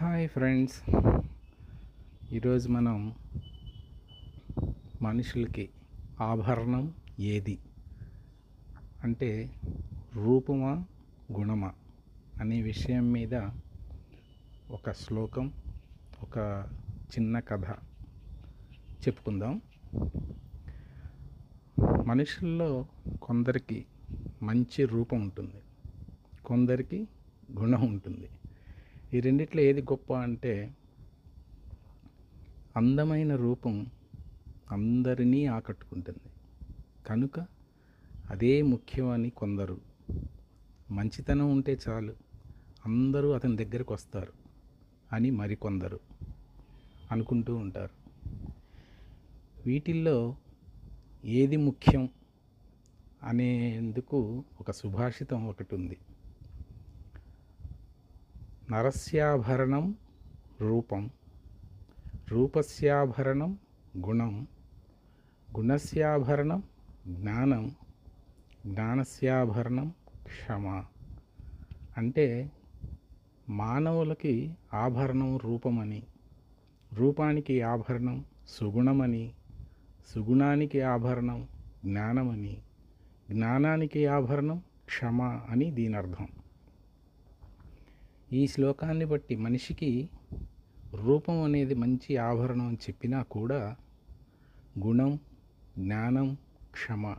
Hi friends. ఈరోజు మనం మనుషులకి ఆభరణం ఏది? అంటే రూపమా గుణమా అనే విషయం మీద ఒక శ్లోకం ఒక చిన్న కథ చెప్పుకుందాం. మనుషుల్లో కొందరికి మంచి రూపం ఉంటుంది కొందరికి గుణం ఉంటుంది. ఈ రెండిట్లో ఏది గొప్ప అంటే అందమైన రూపం అందరినీ ఆకట్టుకుంటుంది. కనుక అదే ముఖ్యమని కొందరు. మంచితనం ఉంటే చాలు అందరూ అతని దగ్గరకు వస్తారు అని మరికొందరు అనుకుంటూ ఉంటారు. వీటిల్లో ఏది ముఖ్యం అనేందుకు ఒక సుభాషితం ఒకటి ఉంది. నరస్యాభరణం రూపం. రూపస్యాభరణం గుణం. గుణస్యాభరణం జ్ఞానం. జ్ఞానస్యాభరణం క్షమ. అంటే మానవులకి ఆభరణం రూపమని రూపానికి ఆభరణం సుగుణమని సుగుణానికి ఆభరణం జ్ఞానమని జ్ఞానానికి ఆభరణం క్షమ అని దీని అర్థం ఈ శ్లోకాన్ని బట్టి మనిషికి రూపం అనేది మంచి ఆభరణం అని చెప్పినా కూడా గుణం జ్ఞానం క్షమ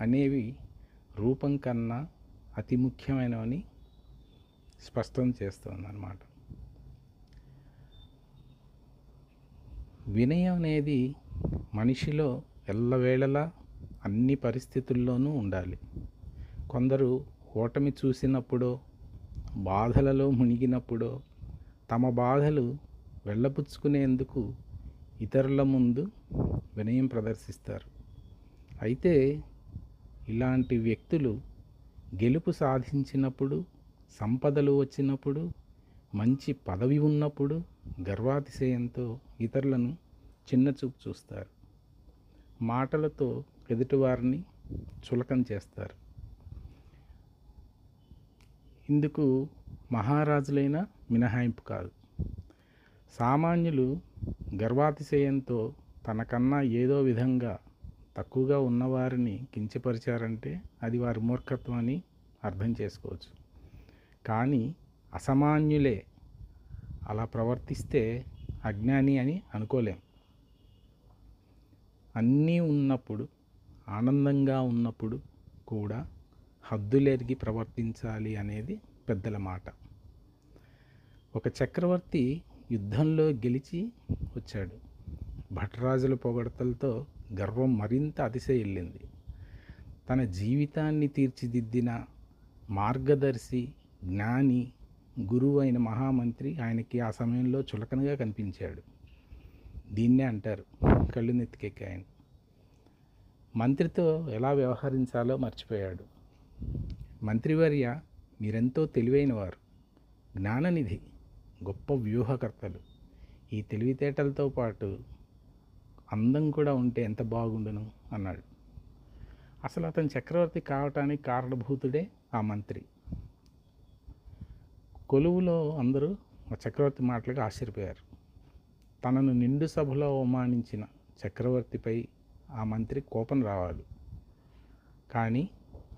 అనేవి రూపం కన్నా అతి ముఖ్యమైనవని స్పష్టం చేస్తుందన్నమాట. వినయం అనేది మనిషిలో ఎల్లవేళలా అన్ని పరిస్థితుల్లోనూ ఉండాలి. కొందరు ఓటమి చూసినప్పుడో బాధలలో మునిగినప్పుడో తమ బాధలు వెళ్ళపుచ్చుకునేందుకు ఇతరుల ముందు వినయం ప్రదర్శిస్తారు. అయితే ఇలాంటి వ్యక్తులు గెలుపు సాధించినప్పుడు సంపదలు వచ్చినప్పుడు మంచి పదవి ఉన్నప్పుడు గర్వాతిశయంతో ఇతరులను చిన్నచూపు చూస్తారు. మాటలతో ఎదుటివారిని చులకం చేస్తారు. ఇందుకు మహారాజులైన మినహాయింపు కాదు. సామాన్యులు గర్వాతిశయంతో తనకన్నా ఏదో విధంగా తక్కువగా ఉన్నవారిని కించపరిచారంటే అది వారి మూర్ఖత్వం అని అర్థం చేసుకోవచ్చు. కానీ అసామాన్యులే అలా ప్రవర్తిస్తే అజ్ఞాని అని అనుకోలేం. అన్నీ ఉన్నప్పుడు ఆనందంగా ఉన్నప్పుడు కూడా హద్దులెరిగి ప్రవర్తించాలి అనేది పెద్దల మాట. ఒక చక్రవర్తి యుద్ధంలో గెలిచి వచ్చాడు. భటరాజుల పొగడతలతో గర్వం మరింత అతిశయిల్లింది. తన జీవితాన్ని తీర్చిదిద్దిన మార్గదర్శి జ్ఞాని గురువు అయిన మహామంత్రి ఆయనకి ఆ సమయంలో చులకనగా కనిపించాడు. దీన్నే అంటారు కళ్ళు నెత్తికెక్కాయని. మంత్రితో ఎలా వ్యవహరించాలో మర్చిపోయాడు. మంత్రివర్య మీరెంతో తెలివైనవారు. జ్ఞాననిధి గొప్ప వ్యూహకర్తలు. ఈ తెలివితేటలతో పాటు అందం కూడా ఉంటే ఎంత బాగుండును? అన్నాడు. అసలు అతను చక్రవర్తి కావటానికి కారణభూతుడే ఆ మంత్రి. కొలువులో అందరూ ఆ చక్రవర్తి మాటలకు ఆశ్చర్యపోయారు. తనను నిండు సభలో అవమానించిన చక్రవర్తిపై ఆ మంత్రి కోపం రావాలి. కానీ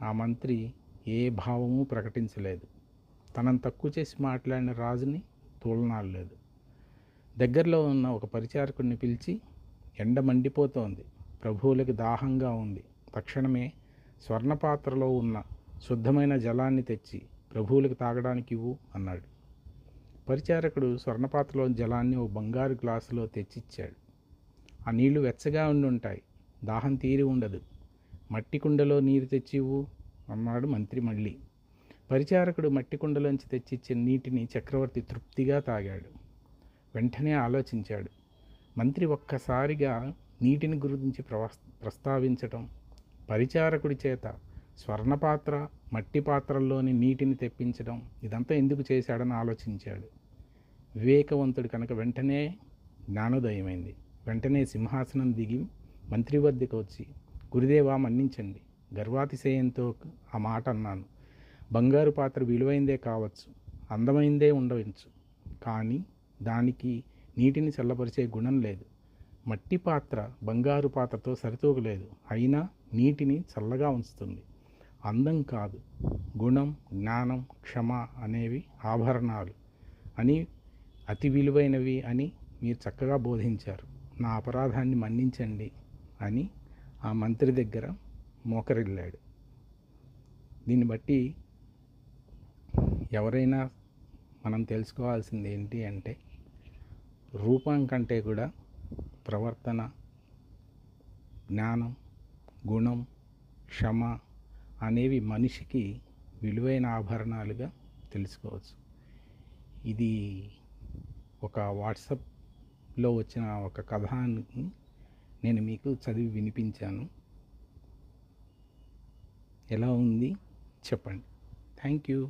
ఆ మంత్రి ఏ భావము ప్రకటించలేదు. తనను తక్కువ చేసి మాట్లాడిన రాజుని తూలనాడలేదు. దగ్గరలో ఉన్న ఒక పరిచారకుడిని పిలిచి ఎండ మండిపోతోంది. ప్రభువులకు దాహంగా ఉంది. తక్షణమే స్వర్ణపాత్రలో ఉన్న శుద్ధమైన జలాన్ని తెచ్చి ప్రభువులకు తాగడానికి ఇవ్వు అన్నాడు. పరిచారకుడు స్వర్ణపాత్రలో జలాన్ని ఓ బంగారు గ్లాసులో తెచ్చిచ్చాడు. ఆ నీళ్ళు వెచ్చగా ఉండి ఉంటాయి. దాహం తీరి ఉండదు. మట్టి కుండలో నీరు తెచ్చివు అన్నాడు మంత్రి మళ్ళీ. పరిచారకుడు మట్టి కుండలోంచి తెచ్చిచ్చిన నీటిని చక్రవర్తి తృప్తిగా తాగాడు. వెంటనే ఆలోచించాడు. మంత్రి ఒక్కసారిగా నీటిని గురించి ప్రవస్ ప్రస్తావించటం పరిచారకుడి చేత స్వర్ణపాత్ర మట్టి పాత్రల్లోని నీటిని తెప్పించడం ఇదంతా ఎందుకు చేశాడని ఆలోచించాడు. వివేకవంతుడు కనుక వెంటనే జ్ఞానోదయమైంది. వెంటనే సింహాసనం దిగి మంత్రి వద్దకు వచ్చి గురుదేవా మన్నించండి. గర్వాతిశయంతో ఆ మాట అన్నాను. బంగారు పాత్ర విలువైందే కావచ్చు అందమైందే ఉండవచ్చు కానీ దానికి నీటిని చల్లపరిచే గుణం లేదు. మట్టి పాత్ర బంగారు పాత్రతో సరితూగలేదు అయినా నీటిని చల్లగా ఉంచుతుంది. అందం కాదు గుణం జ్ఞానం క్షమ అనేవి ఆభరణాలు అని అతి విలువైనవి అని మీరు చక్కగా బోధించారు. నా అపరాధాన్ని మన్నించండి అని ఆ మంత్రి దగ్గర మోకరిల్లాడు. దీన్ని బట్టి ఎవరైనా మనం తెలుసుకోవాల్సింది ఏంటి అంటే రూపం కంటే కూడా ప్రవర్తన జ్ఞానం గుణం క్షమ అనేవి మనిషికి విలువైన ఆభరణాలుగా తెలుసుకోవచ్చు. ఇది ఒక వాట్సాప్లో వచ్చిన ఒక కథాన్ని నేను మీకు చదివి వినిపించాను. ఎలా ఉంది? చెప్పండి. Thank you